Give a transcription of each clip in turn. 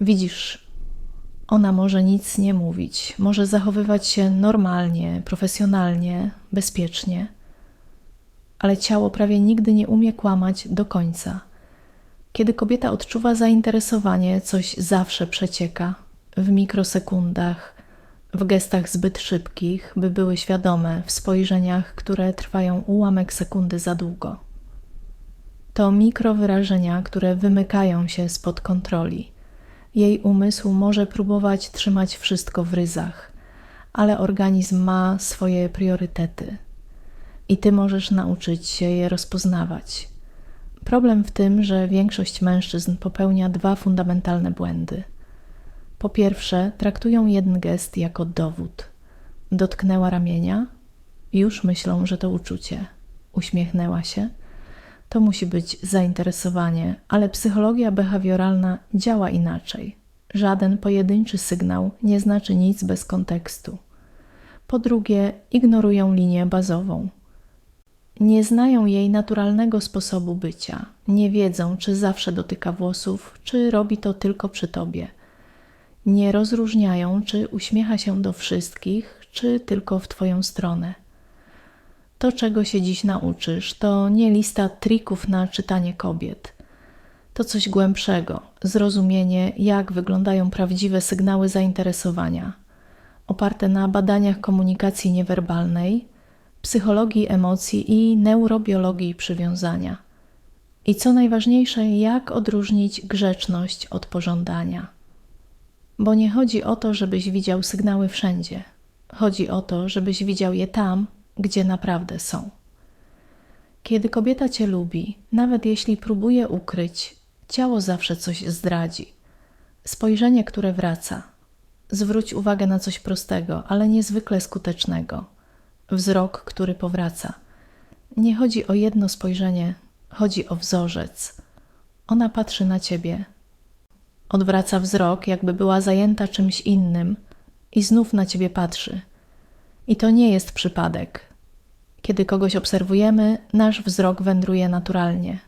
Widzisz, ona może nic nie mówić, może zachowywać się normalnie, profesjonalnie, bezpiecznie, ale ciało prawie nigdy nie umie kłamać do końca. Kiedy kobieta odczuwa zainteresowanie, coś zawsze przecieka w mikrosekundach, w gestach zbyt szybkich, by były świadome, w spojrzeniach, które trwają ułamek sekundy za długo. To mikrowyrażenia, które wymykają się spod kontroli. Jej umysł może próbować trzymać wszystko w ryzach, ale organizm ma swoje priorytety i ty możesz nauczyć się je rozpoznawać. Problem w tym, że większość mężczyzn popełnia dwa fundamentalne błędy. Po pierwsze, traktują jeden gest jako dowód. Dotknęła ramienia, już myślą, że to uczucie. Uśmiechnęła się, to musi być zainteresowanie, ale psychologia behawioralna działa inaczej. Żaden pojedynczy sygnał nie znaczy nic bez kontekstu. Po drugie, ignorują linię bazową. Nie znają jej naturalnego sposobu bycia, nie wiedzą, czy zawsze dotyka włosów, czy robi to tylko przy tobie. Nie rozróżniają, czy uśmiecha się do wszystkich, czy tylko w twoją stronę. To, czego się dziś nauczysz, to nie lista trików na czytanie kobiet. To coś głębszego, zrozumienie, jak wyglądają prawdziwe sygnały zainteresowania, oparte na badaniach komunikacji niewerbalnej, psychologii emocji i neurobiologii przywiązania. I co najważniejsze, jak odróżnić grzeczność od pożądania. Bo nie chodzi o to, żebyś widział sygnały wszędzie. Chodzi o to, żebyś widział je tam, gdzie naprawdę są. Kiedy kobieta cię lubi, nawet jeśli próbuje ukryć, ciało zawsze coś zdradzi. Spojrzenie, które wraca. Zwróć uwagę na coś prostego, ale niezwykle skutecznego. Wzrok, który powraca. Nie chodzi o jedno spojrzenie, chodzi o wzorzec. Ona patrzy na ciebie. Odwraca wzrok, jakby była zajęta czymś innym, i znów na ciebie patrzy. I to nie jest przypadek. Kiedy kogoś obserwujemy, nasz wzrok wędruje naturalnie.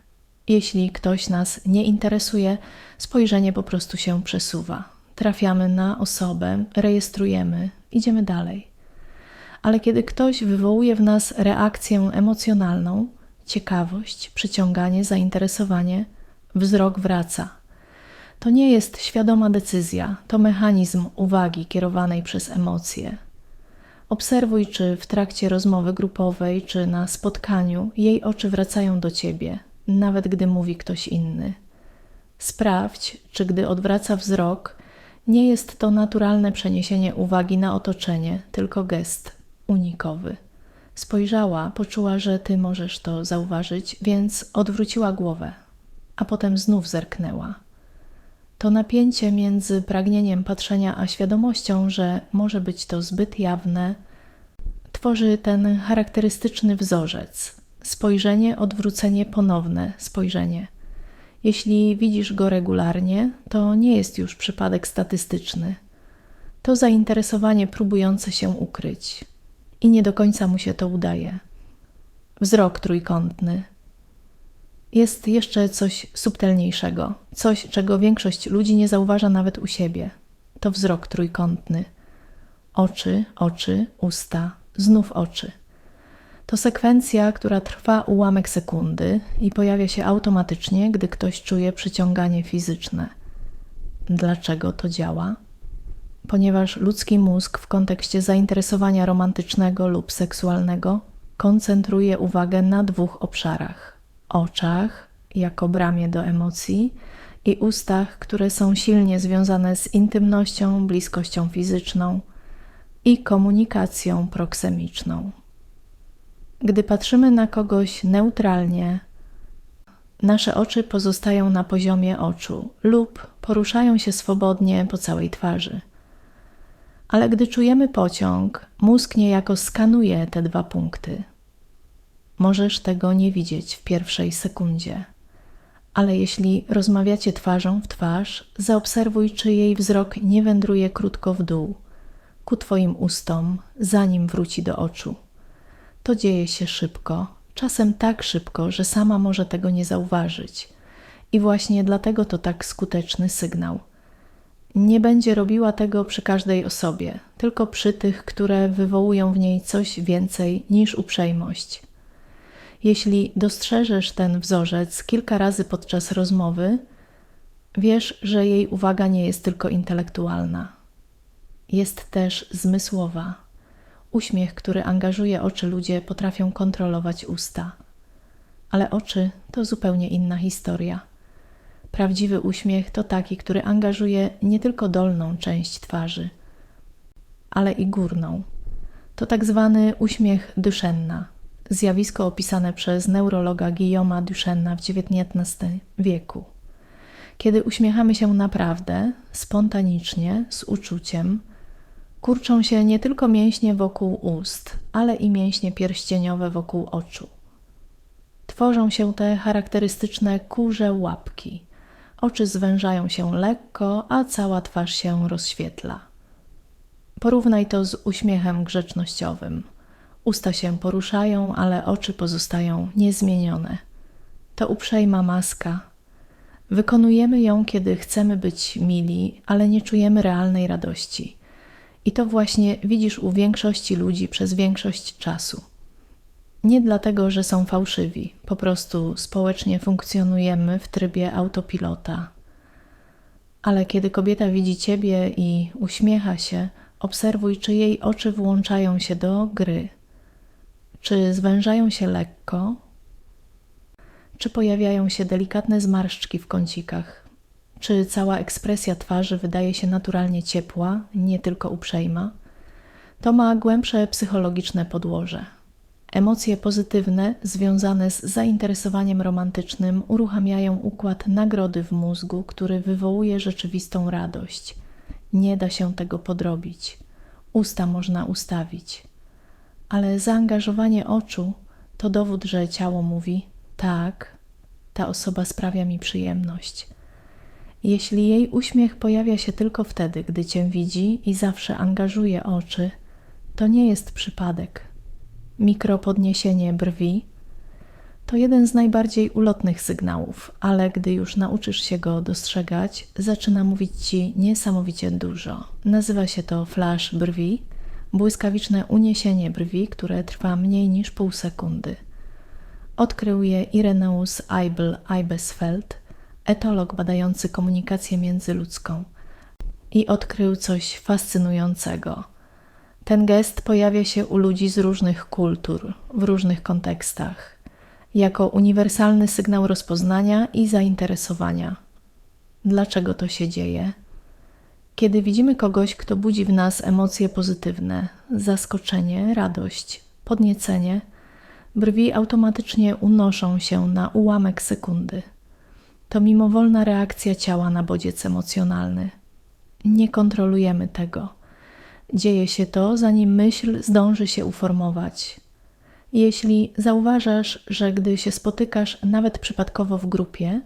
Jeśli ktoś nas nie interesuje, spojrzenie po prostu się przesuwa. Trafiamy na osobę, rejestrujemy, idziemy dalej. Ale kiedy ktoś wywołuje w nas reakcję emocjonalną, ciekawość, przyciąganie, zainteresowanie, wzrok wraca. To nie jest świadoma decyzja, to mechanizm uwagi kierowanej przez emocje. Obserwuj, czy w trakcie rozmowy grupowej, czy na spotkaniu jej oczy wracają do ciebie, nawet gdy mówi ktoś inny. Sprawdź, czy gdy odwraca wzrok, nie jest to naturalne przeniesienie uwagi na otoczenie, tylko gest unikowy. Spojrzała, poczuła, że ty możesz to zauważyć, więc odwróciła głowę, a potem znów zerknęła. To napięcie między pragnieniem patrzenia a świadomością, że może być to zbyt jawne, tworzy ten charakterystyczny wzorzec. Spojrzenie, odwrócenie, ponowne spojrzenie. Jeśli widzisz go regularnie, to nie jest już przypadek statystyczny. To zainteresowanie próbujące się ukryć. I nie do końca mu się to udaje. Wzrok trójkątny, jest jeszcze coś subtelniejszego, coś, czego większość ludzi nie zauważa nawet u siebie. To wzrok trójkątny. Oczy, oczy, usta, znów oczy. To sekwencja, która trwa ułamek sekundy i pojawia się automatycznie, gdy ktoś czuje przyciąganie fizyczne. Dlaczego to działa? Ponieważ ludzki mózg w kontekście zainteresowania romantycznego lub seksualnego koncentruje uwagę na dwóch obszarach oczach jako bramie do emocji i ustach, które są silnie związane z intymnością, bliskością fizyczną i komunikacją proksemiczną. Gdy patrzymy na kogoś neutralnie, nasze oczy pozostają na poziomie oczu lub poruszają się swobodnie po całej twarzy. Ale gdy czujemy pociąg, mózg niejako skanuje te dwa punkty. Możesz tego nie widzieć w pierwszej sekundzie. Ale jeśli rozmawiacie twarzą w twarz, zaobserwuj, czy jej wzrok nie wędruje krótko w dół, ku Twoim ustom, zanim wróci do oczu. To dzieje się szybko, czasem tak szybko, że sama może tego nie zauważyć. I właśnie dlatego to tak skuteczny sygnał. Nie będzie robiła tego przy każdej osobie, tylko przy tych, które wywołują w niej coś więcej niż uprzejmość. Jeśli dostrzeżesz ten wzorzec kilka razy podczas rozmowy, wiesz, że jej uwaga nie jest tylko intelektualna. Jest też zmysłowa. Uśmiech, który angażuje oczy, ludzie potrafią kontrolować usta. Ale oczy to zupełnie inna historia. Prawdziwy uśmiech to taki, który angażuje nie tylko dolną część twarzy, ale i górną. To tak zwany uśmiech Duchenna, zjawisko opisane przez neurologa Guillauma Duchenna w XIX wieku. Kiedy uśmiechamy się naprawdę, spontanicznie, z uczuciem, kurczą się nie tylko mięśnie wokół ust, ale i mięśnie pierścieniowe wokół oczu. Tworzą się te charakterystyczne kurze łapki. Oczy zwężają się lekko, a cała twarz się rozświetla. Porównaj to z uśmiechem grzecznościowym. Usta się poruszają, ale oczy pozostają niezmienione. To uprzejma maska. Wykonujemy ją, kiedy chcemy być mili, ale nie czujemy realnej radości. I to właśnie widzisz u większości ludzi przez większość czasu. Nie dlatego, że są fałszywi, po prostu społecznie funkcjonujemy w trybie autopilota. Ale kiedy kobieta widzi ciebie i uśmiecha się, obserwuj, czy jej oczy włączają się do gry, czy zwężają się lekko, czy pojawiają się delikatne zmarszczki w kącikach, czy cała ekspresja twarzy wydaje się naturalnie ciepła, nie tylko uprzejma. To ma głębsze psychologiczne podłoże. Emocje pozytywne związane z zainteresowaniem romantycznym uruchamiają układ nagrody w mózgu, który wywołuje rzeczywistą radość. Nie da się tego podrobić. Usta można ustawić. Ale zaangażowanie oczu to dowód, że ciało mówi: tak, ta osoba sprawia mi przyjemność. Jeśli jej uśmiech pojawia się tylko wtedy, gdy cię widzi i zawsze angażuje oczy, to nie jest przypadek mikropodniesienie brwi to jeden z najbardziej ulotnych sygnałów, ale gdy już nauczysz się go dostrzegać, zaczyna mówić ci niesamowicie dużo. Nazywa się to flash brwi, błyskawiczne uniesienie brwi, które trwa mniej niż pół sekundy. Odkrył je Ireneus Eibel Eibesfeld, etolog badający komunikację międzyludzką. I odkrył coś fascynującego – ten gest pojawia się u ludzi z różnych kultur, w różnych kontekstach, jako uniwersalny sygnał rozpoznania i zainteresowania. Dlaczego to się dzieje? Kiedy widzimy kogoś, kto budzi w nas emocje pozytywne, zaskoczenie, radość, podniecenie, brwi automatycznie unoszą się na ułamek sekundy. To mimowolna reakcja ciała na bodziec emocjonalny. Nie kontrolujemy tego Dzieje się to, zanim myśl zdąży się uformować. Jeśli zauważasz, że gdy się spotykasz nawet przypadkowo w grupie,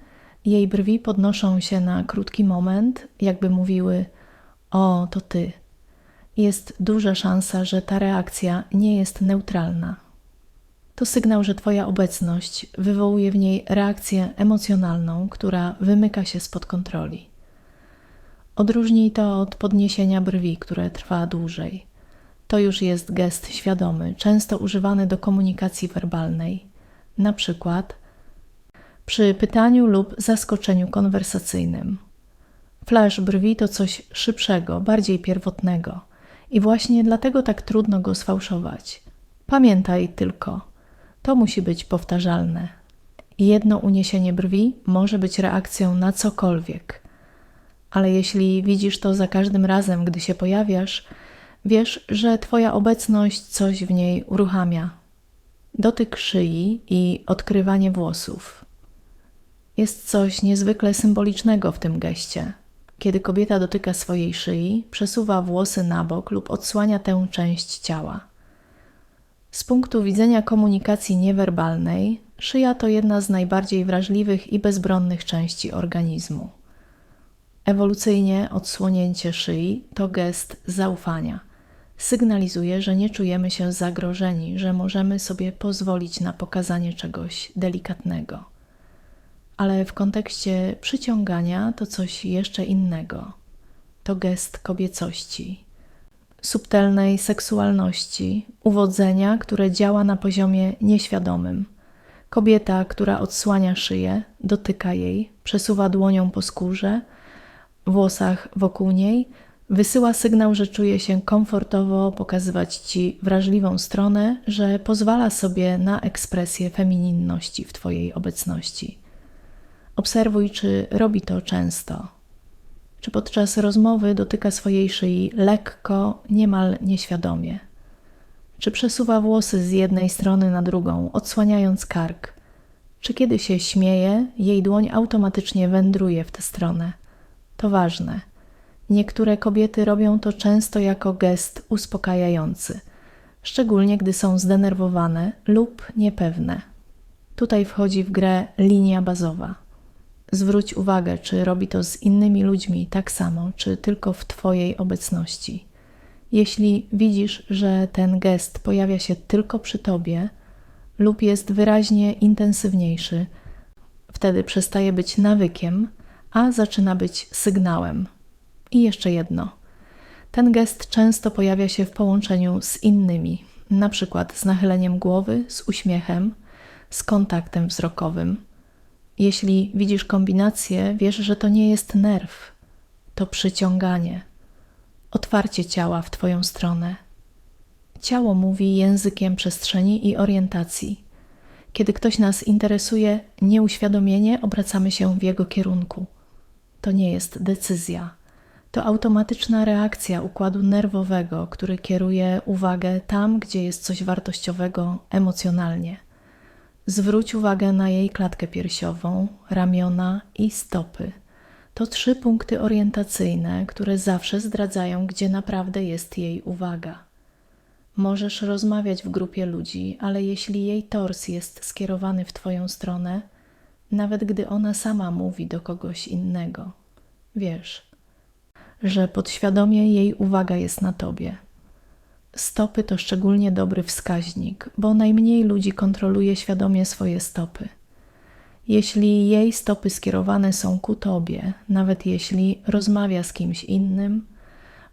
jej brwi podnoszą się na krótki moment, jakby mówiły: O, to ty. Jest duża szansa, że ta reakcja nie jest neutralna. To sygnał, że Twoja obecność wywołuje w niej reakcję emocjonalną, która wymyka się spod kontroli. Odróżnij to od podniesienia brwi, które trwa dłużej. To już jest gest świadomy, często używany do komunikacji werbalnej, na przykład przy pytaniu lub zaskoczeniu konwersacyjnym. Flash brwi to coś szybszego, bardziej pierwotnego i właśnie dlatego tak trudno go sfałszować. Pamiętaj tylko, to musi być powtarzalne. Jedno uniesienie brwi może być reakcją na cokolwiek – ale jeśli widzisz to za każdym razem, gdy się pojawiasz, wiesz, że Twoja obecność coś w niej uruchamia. Dotyk szyi i odkrywanie włosów. Jest coś niezwykle symbolicznego w tym geście. Kiedy kobieta dotyka swojej szyi, przesuwa włosy na bok lub odsłania tę część ciała. Z punktu widzenia komunikacji niewerbalnej, szyja to jedna z najbardziej wrażliwych i bezbronnych części organizmu. Ewolucyjnie odsłonięcie szyi to gest zaufania. Sygnalizuje, że nie czujemy się zagrożeni, że możemy sobie pozwolić na pokazanie czegoś delikatnego. Ale w kontekście przyciągania to coś jeszcze innego. to gest kobiecości, subtelnej seksualności, uwodzenia, które działa na poziomie nieświadomym. Kobieta, która odsłania szyję, dotyka jej, przesuwa dłonią po skórze, włosach wokół niej, wysyła sygnał, że czuje się komfortowo pokazywać ci wrażliwą stronę, że pozwala sobie na ekspresję femininności w Twojej obecności. Obserwuj, czy robi to często. Czy podczas rozmowy dotyka swojej szyi lekko, niemal nieświadomie. Czy przesuwa włosy z jednej strony na drugą, odsłaniając kark. Czy kiedy się śmieje, jej dłoń automatycznie wędruje w tę stronę. To ważne. Niektóre kobiety robią to często jako gest uspokajający, szczególnie gdy są zdenerwowane lub niepewne. Tutaj wchodzi w grę linia bazowa. Zwróć uwagę, czy robi to z innymi ludźmi tak samo, czy tylko w Twojej obecności. Jeśli widzisz, że ten gest pojawia się tylko przy Tobie lub jest wyraźnie intensywniejszy, wtedy przestaje być nawykiem, a zaczyna być sygnałem. I jeszcze jedno. Ten gest często pojawia się w połączeniu z innymi, na przykład z nachyleniem głowy, z uśmiechem, z kontaktem wzrokowym jeśli widzisz kombinację, wiesz, że to nie jest nerw, to przyciąganie, otwarcie ciała w Twoją stronę. Ciało mówi językiem przestrzeni i orientacji. Kiedy ktoś nas interesuje, nieuświadomienie obracamy się w jego kierunku. To nie jest decyzja. To automatyczna reakcja układu nerwowego, który kieruje uwagę tam, gdzie jest coś wartościowego emocjonalnie. Zwróć uwagę na jej klatkę piersiową, ramiona i stopy. To trzy punkty orientacyjne, które zawsze zdradzają, gdzie naprawdę jest jej uwaga. Możesz rozmawiać w grupie ludzi, ale jeśli jej tors jest skierowany w Twoją stronę, nawet gdy ona sama mówi do kogoś innego, wiesz, że podświadomie jej uwaga jest na Tobie. Stopy to szczególnie dobry wskaźnik, bo najmniej ludzi kontroluje świadomie swoje stopy. Jeśli jej stopy skierowane są ku tobie, nawet jeśli rozmawia z kimś innym,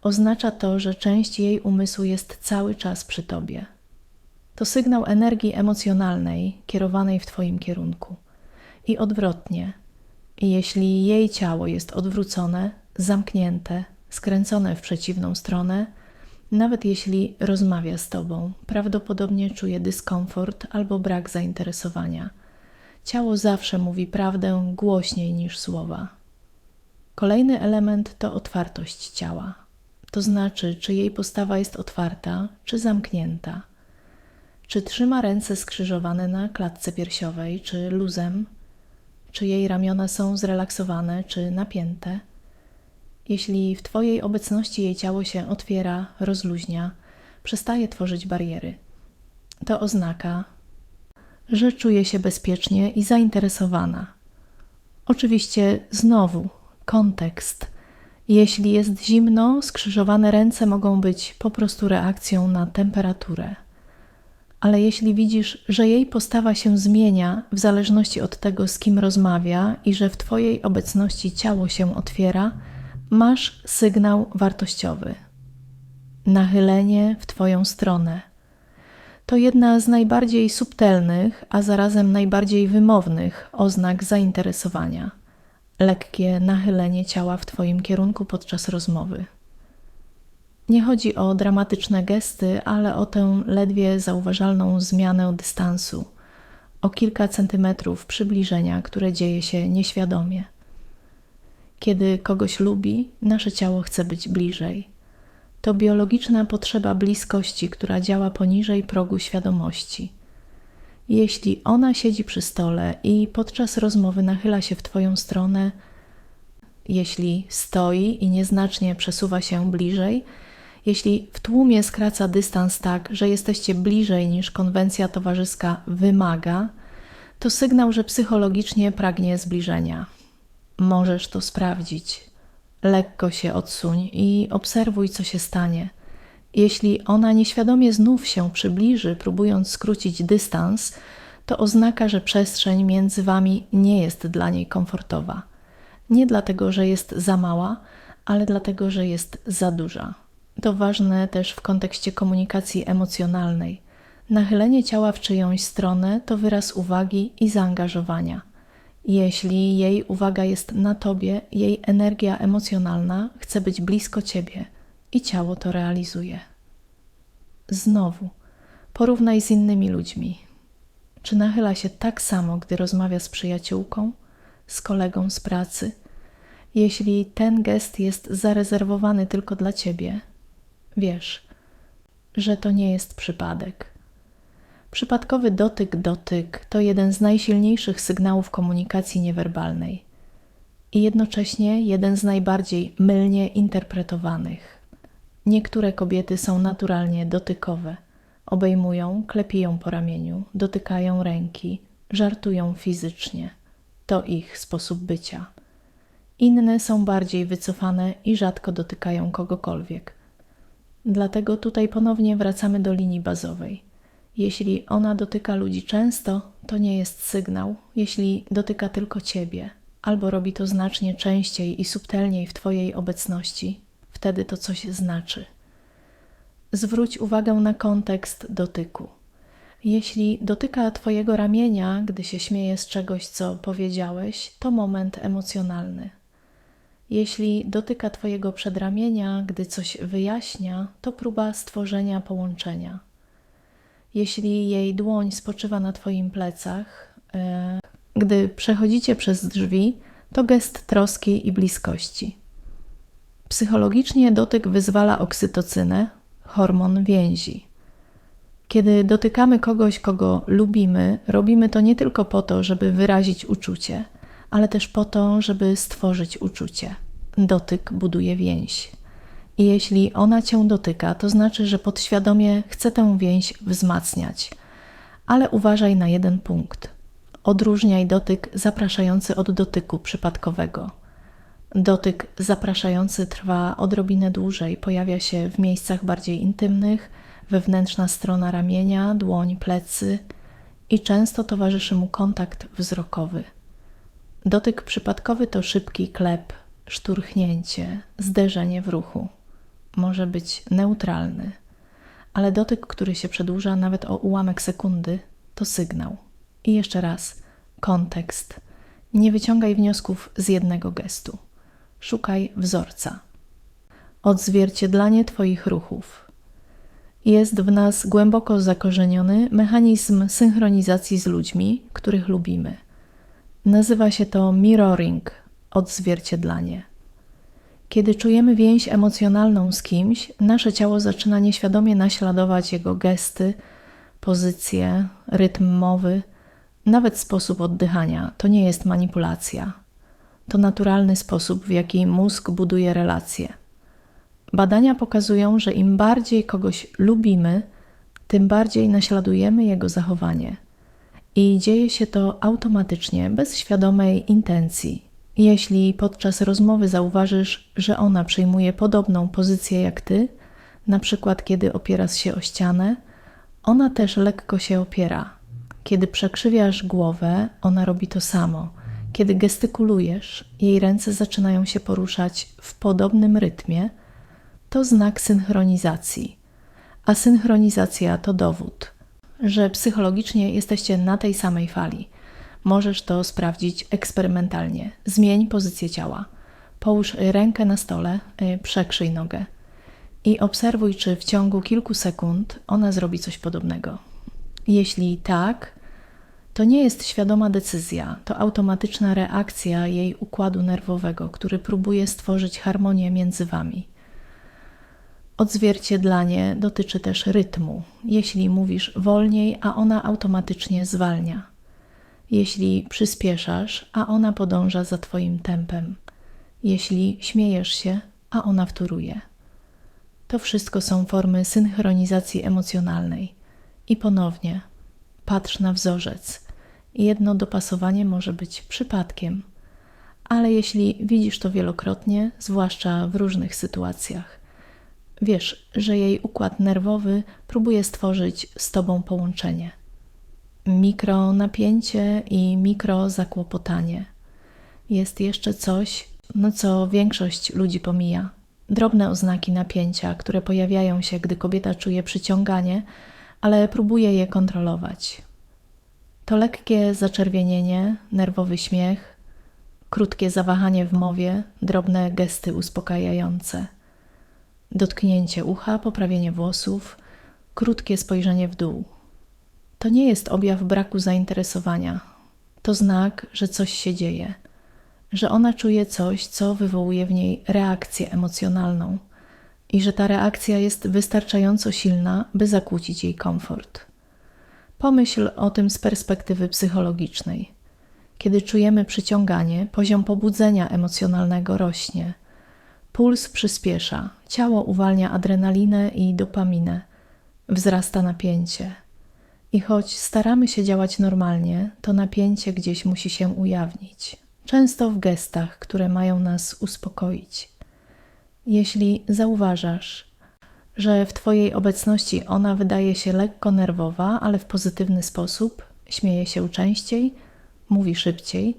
oznacza to, że część jej umysłu jest cały czas przy tobie. To sygnał energii emocjonalnej kierowanej w twoim kierunku. I odwrotnie. Jeśli jej ciało jest odwrócone, zamknięte, skręcone w przeciwną stronę, nawet jeśli rozmawia z tobą, prawdopodobnie czuje dyskomfort albo brak zainteresowania. Ciało zawsze mówi prawdę głośniej niż słowa. Kolejny element to otwartość ciała. To znaczy, czy jej postawa jest otwarta, czy zamknięta. Czy trzyma ręce skrzyżowane na klatce piersiowej, czy luzem? Czy jej ramiona są zrelaksowane, czy napięte? Jeśli w Twojej obecności jej ciało się otwiera, rozluźnia, przestaje tworzyć bariery, to oznaka, że czuje się bezpiecznie i zainteresowana. Oczywiście znowu kontekst. Jeśli jest zimno, skrzyżowane ręce mogą być po prostu reakcją na temperaturę. Ale jeśli widzisz, że jej postawa się zmienia w zależności od tego, z kim rozmawia i że w Twojej obecności ciało się otwiera, masz sygnał wartościowy. Nachylenie w Twoją stronę. To jedna z najbardziej subtelnych, a zarazem najbardziej wymownych oznak zainteresowania. Lekkie nachylenie ciała w Twoim kierunku podczas rozmowy. Nie chodzi o dramatyczne gesty, ale o tę ledwie zauważalną zmianę dystansu, o kilka centymetrów przybliżenia, które dzieje się nieświadomie. Kiedy kogoś lubi, nasze ciało chce być bliżej. To biologiczna potrzeba bliskości, która działa poniżej progu świadomości. Jeśli ona siedzi przy stole i podczas rozmowy nachyla się w Twoją stronę, jeśli stoi i nieznacznie przesuwa się bliżej, jeśli w tłumie skraca dystans tak, że jesteście bliżej niż konwencja towarzyska wymaga, to sygnał, że psychologicznie pragnie zbliżenia. Możesz to sprawdzić. Lekko się odsuń i obserwuj, co się stanie. Jeśli ona nieświadomie znów się przybliży, próbując skrócić dystans, to oznaka, że przestrzeń między wami nie jest dla niej komfortowa. Nie dlatego, że jest za mała, ale dlatego, że jest za duża. To ważne też w kontekście komunikacji emocjonalnej. Nachylenie ciała w czyjąś stronę to wyraz uwagi i zaangażowania. Jeśli jej uwaga jest na tobie, jej energia emocjonalna chce być blisko ciebie i ciało to realizuje. Znowu, porównaj z innymi ludźmi. Czy nachyla się tak samo, gdy rozmawia z przyjaciółką, z kolegą z pracy? Jeśli ten gest jest zarezerwowany tylko dla ciebie, wiesz, że to nie jest przypadek. Przypadkowy dotyk-dotyk to jeden z najsilniejszych sygnałów komunikacji niewerbalnej i jednocześnie jeden z najbardziej mylnie interpretowanych. Niektóre kobiety są naturalnie dotykowe. Obejmują, klepiją po ramieniu, dotykają ręki, żartują fizycznie. To ich sposób bycia. Inne są bardziej wycofane i rzadko dotykają kogokolwiek. Dlatego tutaj ponownie wracamy do linii bazowej. Jeśli ona dotyka ludzi często, to nie jest sygnał. Jeśli dotyka tylko ciebie, albo robi to znacznie częściej i subtelniej w Twojej obecności, wtedy to coś znaczy. Zwróć uwagę na kontekst dotyku. Jeśli dotyka Twojego ramienia, gdy się śmieje z czegoś, co powiedziałeś, to moment emocjonalny. Jeśli dotyka Twojego przedramienia, gdy coś wyjaśnia, to próba stworzenia połączenia. Jeśli jej dłoń spoczywa na Twoim plecach, e, gdy przechodzicie przez drzwi, to gest troski i bliskości. Psychologicznie dotyk wyzwala oksytocynę, hormon więzi. Kiedy dotykamy kogoś, kogo lubimy, robimy to nie tylko po to, żeby wyrazić uczucie, ale też po to, żeby stworzyć uczucie. Dotyk buduje więź. I jeśli ona cię dotyka, to znaczy, że podświadomie chce tę więź wzmacniać. Ale uważaj na jeden punkt. Odróżniaj dotyk zapraszający od dotyku przypadkowego. Dotyk zapraszający trwa odrobinę dłużej, pojawia się w miejscach bardziej intymnych, wewnętrzna strona ramienia, dłoń, plecy i często towarzyszy mu kontakt wzrokowy. Dotyk przypadkowy to szybki klep, szturchnięcie, zderzenie w ruchu. Może być neutralny, ale dotyk, który się przedłuża nawet o ułamek sekundy, to sygnał. I jeszcze raz, kontekst. Nie wyciągaj wniosków z jednego gestu. Szukaj wzorca. Odzwierciedlanie Twoich ruchów. Jest w nas głęboko zakorzeniony mechanizm synchronizacji z ludźmi, których lubimy. Nazywa się to mirroring, odzwierciedlanie. Kiedy czujemy więź emocjonalną z kimś, nasze ciało zaczyna nieświadomie naśladować jego gesty, pozycje, rytm mowy, nawet sposób oddychania. To nie jest manipulacja. To naturalny sposób, w jaki mózg buduje relacje. Badania pokazują, że im bardziej kogoś lubimy, tym bardziej naśladujemy jego zachowanie. I dzieje się to automatycznie, bez świadomej intencji. Jeśli podczas rozmowy zauważysz, że ona przyjmuje podobną pozycję jak ty, na przykład kiedy opierasz się o ścianę, ona też lekko się opiera. Kiedy przekrzywiasz głowę, ona robi to samo. Kiedy gestykulujesz, jej ręce zaczynają się poruszać w podobnym rytmie, to znak synchronizacji. A synchronizacja to dowód, że psychologicznie jesteście na tej samej fali. Możesz to sprawdzić eksperymentalnie. Zmień pozycję ciała. Połóż rękę na stole, y, przekrzyj nogę i obserwuj, czy w ciągu kilku sekund ona zrobi coś podobnego. Jeśli tak, to nie jest świadoma decyzja, to automatyczna reakcja jej układu nerwowego, który próbuje stworzyć harmonię między wami. Odzwierciedlanie dotyczy też rytmu. Jeśli mówisz wolniej, a ona automatycznie zwalnia. Jeśli przyspieszasz, a ona podąża za Twoim tempem. Jeśli śmiejesz się, a ona wtóruje. To wszystko są formy synchronizacji emocjonalnej. I ponownie, patrz na wzorzec. Jedno dopasowanie może być przypadkiem, ale jeśli widzisz to wielokrotnie, zwłaszcza w różnych sytuacjach, wiesz, że jej układ nerwowy próbuje stworzyć z tobą połączenie. Mikro napięcie i mikro zakłopotanie. Jest jeszcze coś, no co większość ludzi pomija. Drobne oznaki napięcia, które pojawiają się, gdy kobieta czuje przyciąganie, ale próbuje je kontrolować. To lekkie zaczerwienienie, nerwowy śmiech, krótkie zawahanie w mowie, drobne gesty uspokajające, dotknięcie ucha, poprawienie włosów, krótkie spojrzenie w dół. To nie jest objaw braku zainteresowania. To znak, że coś się dzieje, że ona czuje coś, co wywołuje w niej reakcję emocjonalną i że ta reakcja jest wystarczająco silna, by zakłócić jej komfort. Pomyśl o tym z perspektywy psychologicznej. Kiedy czujemy przyciąganie, poziom pobudzenia emocjonalnego rośnie. Puls przyspiesza, ciało uwalnia adrenalinę i dopaminę, wzrasta napięcie. I choć staramy się działać normalnie, to napięcie gdzieś musi się ujawnić, często w gestach, które mają nas uspokoić. Jeśli zauważasz, że w Twojej obecności ona wydaje się lekko nerwowa, ale w pozytywny sposób, śmieje się częściej, mówi szybciej,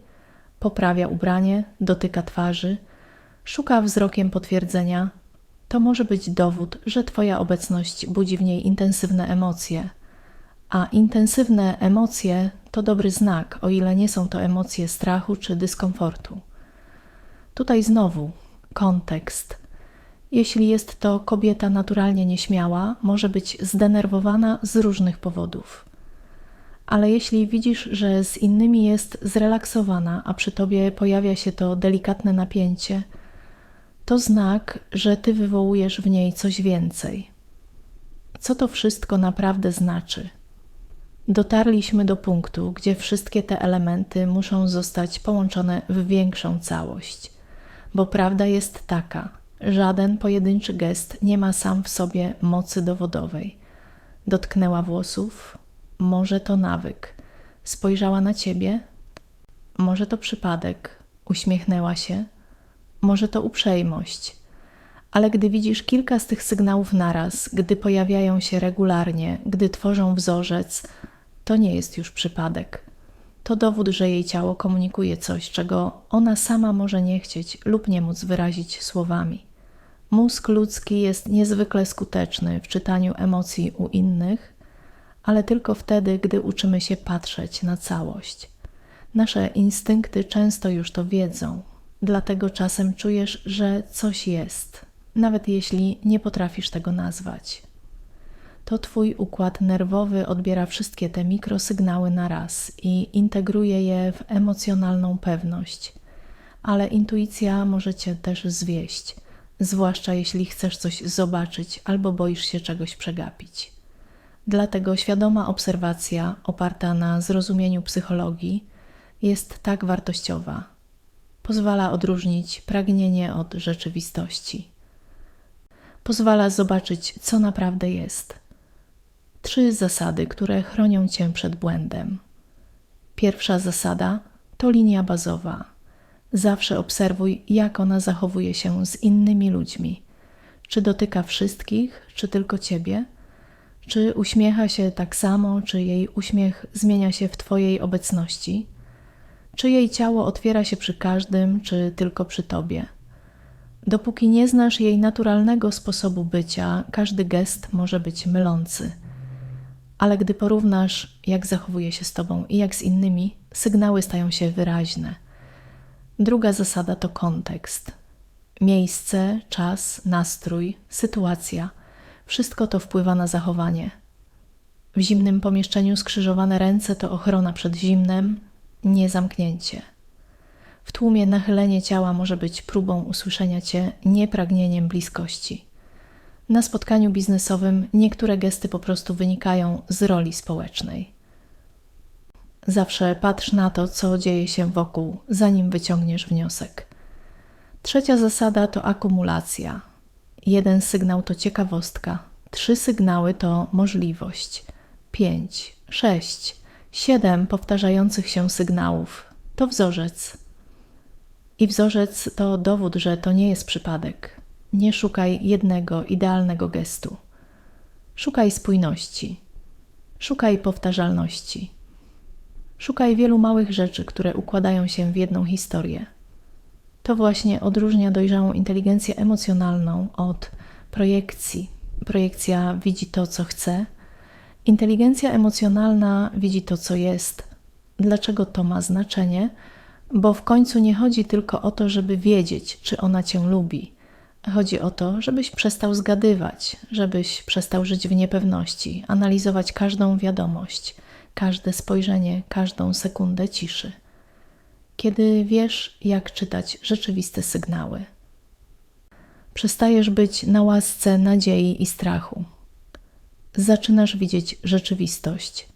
poprawia ubranie, dotyka twarzy, szuka wzrokiem potwierdzenia, to może być dowód, że Twoja obecność budzi w niej intensywne emocje. A intensywne emocje to dobry znak, o ile nie są to emocje strachu czy dyskomfortu. Tutaj znowu kontekst. Jeśli jest to kobieta naturalnie nieśmiała, może być zdenerwowana z różnych powodów. Ale jeśli widzisz, że z innymi jest zrelaksowana, a przy tobie pojawia się to delikatne napięcie, to znak, że ty wywołujesz w niej coś więcej. Co to wszystko naprawdę znaczy? Dotarliśmy do punktu, gdzie wszystkie te elementy muszą zostać połączone w większą całość, bo prawda jest taka: żaden pojedynczy gest nie ma sam w sobie mocy dowodowej. Dotknęła włosów, może to nawyk. Spojrzała na ciebie, może to przypadek, uśmiechnęła się może to uprzejmość. Ale gdy widzisz kilka z tych sygnałów naraz, gdy pojawiają się regularnie, gdy tworzą wzorzec, to nie jest już przypadek. To dowód, że jej ciało komunikuje coś, czego ona sama może nie chcieć lub nie móc wyrazić słowami. Mózg ludzki jest niezwykle skuteczny w czytaniu emocji u innych, ale tylko wtedy, gdy uczymy się patrzeć na całość. Nasze instynkty często już to wiedzą, Dlatego czasem czujesz, że coś jest, nawet jeśli nie potrafisz tego nazwać. To Twój układ nerwowy odbiera wszystkie te mikrosygnały na raz i integruje je w emocjonalną pewność, ale intuicja może Cię też zwieść, zwłaszcza jeśli chcesz coś zobaczyć albo boisz się czegoś przegapić. Dlatego świadoma obserwacja oparta na zrozumieniu psychologii jest tak wartościowa pozwala odróżnić pragnienie od rzeczywistości. Pozwala zobaczyć, co naprawdę jest. Trzy zasady, które chronią cię przed błędem. Pierwsza zasada to linia bazowa. Zawsze obserwuj, jak ona zachowuje się z innymi ludźmi. Czy dotyka wszystkich, czy tylko ciebie? Czy uśmiecha się tak samo, czy jej uśmiech zmienia się w Twojej obecności? czy jej ciało otwiera się przy każdym, czy tylko przy tobie. Dopóki nie znasz jej naturalnego sposobu bycia, każdy gest może być mylący. Ale gdy porównasz, jak zachowuje się z tobą i jak z innymi, sygnały stają się wyraźne. Druga zasada to kontekst. Miejsce, czas, nastrój, sytuacja wszystko to wpływa na zachowanie. W zimnym pomieszczeniu skrzyżowane ręce to ochrona przed zimnem, nie zamknięcie. W tłumie nachylenie ciała może być próbą usłyszenia cię, nie pragnieniem bliskości. Na spotkaniu biznesowym niektóre gesty po prostu wynikają z roli społecznej. Zawsze patrz na to, co dzieje się wokół, zanim wyciągniesz wniosek. Trzecia zasada to akumulacja. Jeden sygnał to ciekawostka, trzy sygnały to możliwość, pięć, sześć, Siedem powtarzających się sygnałów to wzorzec. I wzorzec to dowód, że to nie jest przypadek. Nie szukaj jednego idealnego gestu. Szukaj spójności. Szukaj powtarzalności. Szukaj wielu małych rzeczy, które układają się w jedną historię. To właśnie odróżnia dojrzałą inteligencję emocjonalną od projekcji. Projekcja widzi to, co chce. Inteligencja emocjonalna widzi to, co jest. Dlaczego to ma znaczenie? Bo w końcu nie chodzi tylko o to, żeby wiedzieć, czy ona cię lubi. Chodzi o to, żebyś przestał zgadywać, żebyś przestał żyć w niepewności, analizować każdą wiadomość, każde spojrzenie, każdą sekundę ciszy. Kiedy wiesz, jak czytać rzeczywiste sygnały, przestajesz być na łasce nadziei i strachu. Zaczynasz widzieć rzeczywistość.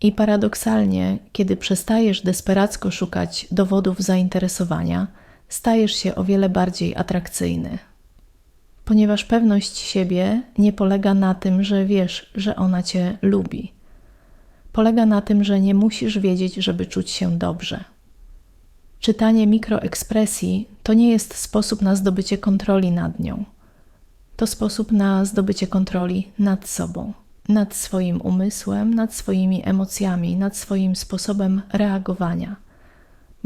I paradoksalnie, kiedy przestajesz desperacko szukać dowodów zainteresowania, stajesz się o wiele bardziej atrakcyjny. Ponieważ pewność siebie nie polega na tym, że wiesz, że ona cię lubi. Polega na tym, że nie musisz wiedzieć, żeby czuć się dobrze. Czytanie mikroekspresji to nie jest sposób na zdobycie kontroli nad nią. To sposób na zdobycie kontroli nad sobą, nad swoim umysłem, nad swoimi emocjami, nad swoim sposobem reagowania.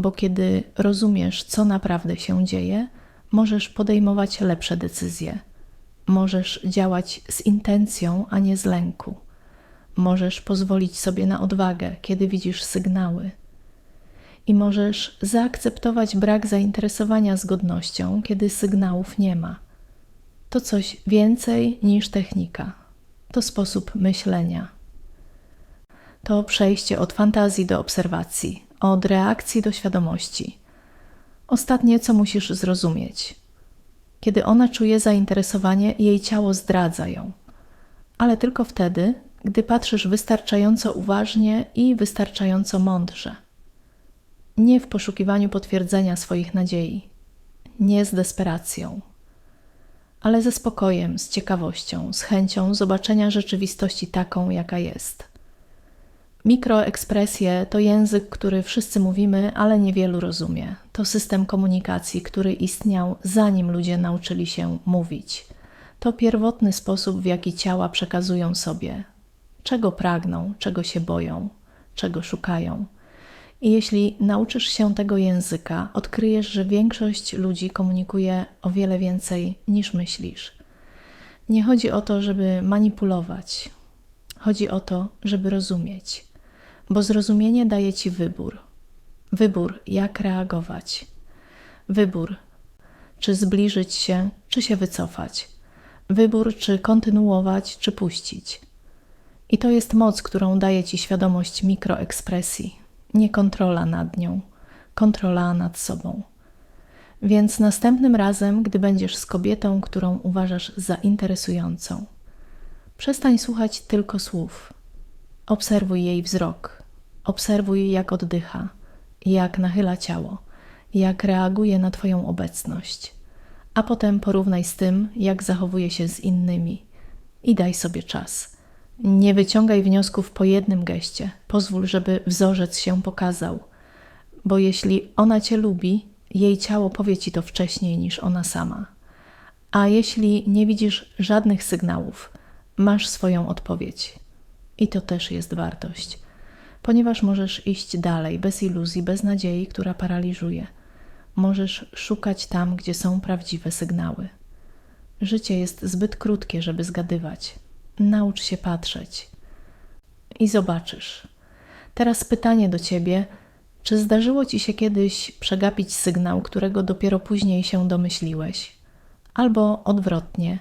Bo kiedy rozumiesz, co naprawdę się dzieje, możesz podejmować lepsze decyzje. Możesz działać z intencją, a nie z lęku. Możesz pozwolić sobie na odwagę, kiedy widzisz sygnały i możesz zaakceptować brak zainteresowania zgodnością, kiedy sygnałów nie ma. To coś więcej niż technika. To sposób myślenia. To przejście od fantazji do obserwacji, od reakcji do świadomości. Ostatnie, co musisz zrozumieć. Kiedy ona czuje zainteresowanie, jej ciało zdradza ją, ale tylko wtedy, gdy patrzysz wystarczająco uważnie i wystarczająco mądrze nie w poszukiwaniu potwierdzenia swoich nadziei, nie z desperacją, ale ze spokojem, z ciekawością, z chęcią zobaczenia rzeczywistości taką, jaka jest. Mikroekspresje to język, który wszyscy mówimy, ale niewielu rozumie. To system komunikacji, który istniał zanim ludzie nauczyli się mówić. To pierwotny sposób, w jaki ciała przekazują sobie, czego pragną, czego się boją, czego szukają i jeśli nauczysz się tego języka, odkryjesz, że większość ludzi komunikuje o wiele więcej niż myślisz. Nie chodzi o to, żeby manipulować, chodzi o to, żeby rozumieć, bo zrozumienie daje ci wybór. Wybór, jak reagować. Wybór, czy zbliżyć się, czy się wycofać. Wybór, czy kontynuować, czy puścić. I to jest moc, którą daje ci świadomość mikroekspresji nie kontrola nad nią, kontrola nad sobą. Więc następnym razem, gdy będziesz z kobietą, którą uważasz za interesującą, przestań słuchać tylko słów. Obserwuj jej wzrok, obserwuj jak oddycha, jak nachyla ciało, jak reaguje na Twoją obecność, a potem porównaj z tym, jak zachowuje się z innymi i daj sobie czas nie wyciągaj wniosków po jednym geście. Pozwól, żeby wzorzec się pokazał. Bo jeśli ona cię lubi, jej ciało powie ci to wcześniej niż ona sama. A jeśli nie widzisz żadnych sygnałów, masz swoją odpowiedź. I to też jest wartość, ponieważ możesz iść dalej bez iluzji, bez nadziei, która paraliżuje. Możesz szukać tam, gdzie są prawdziwe sygnały. Życie jest zbyt krótkie, żeby zgadywać. Naucz się patrzeć i zobaczysz. Teraz pytanie do ciebie: czy zdarzyło ci się kiedyś przegapić sygnał, którego dopiero później się domyśliłeś? Albo odwrotnie,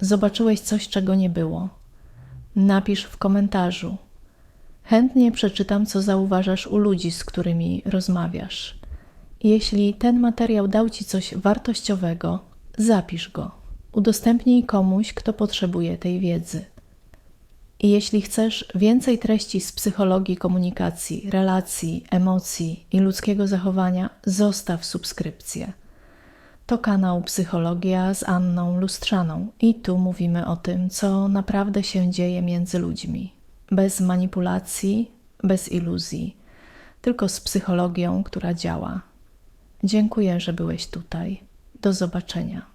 zobaczyłeś coś, czego nie było? Napisz w komentarzu. Chętnie przeczytam, co zauważasz u ludzi, z którymi rozmawiasz. Jeśli ten materiał dał ci coś wartościowego, zapisz go udostępnij komuś, kto potrzebuje tej wiedzy. I jeśli chcesz więcej treści z psychologii komunikacji, relacji, emocji i ludzkiego zachowania, zostaw subskrypcję. To kanał Psychologia z Anną Lustrzaną i tu mówimy o tym, co naprawdę się dzieje między ludźmi. Bez manipulacji, bez iluzji, tylko z psychologią, która działa. Dziękuję, że byłeś tutaj. Do zobaczenia.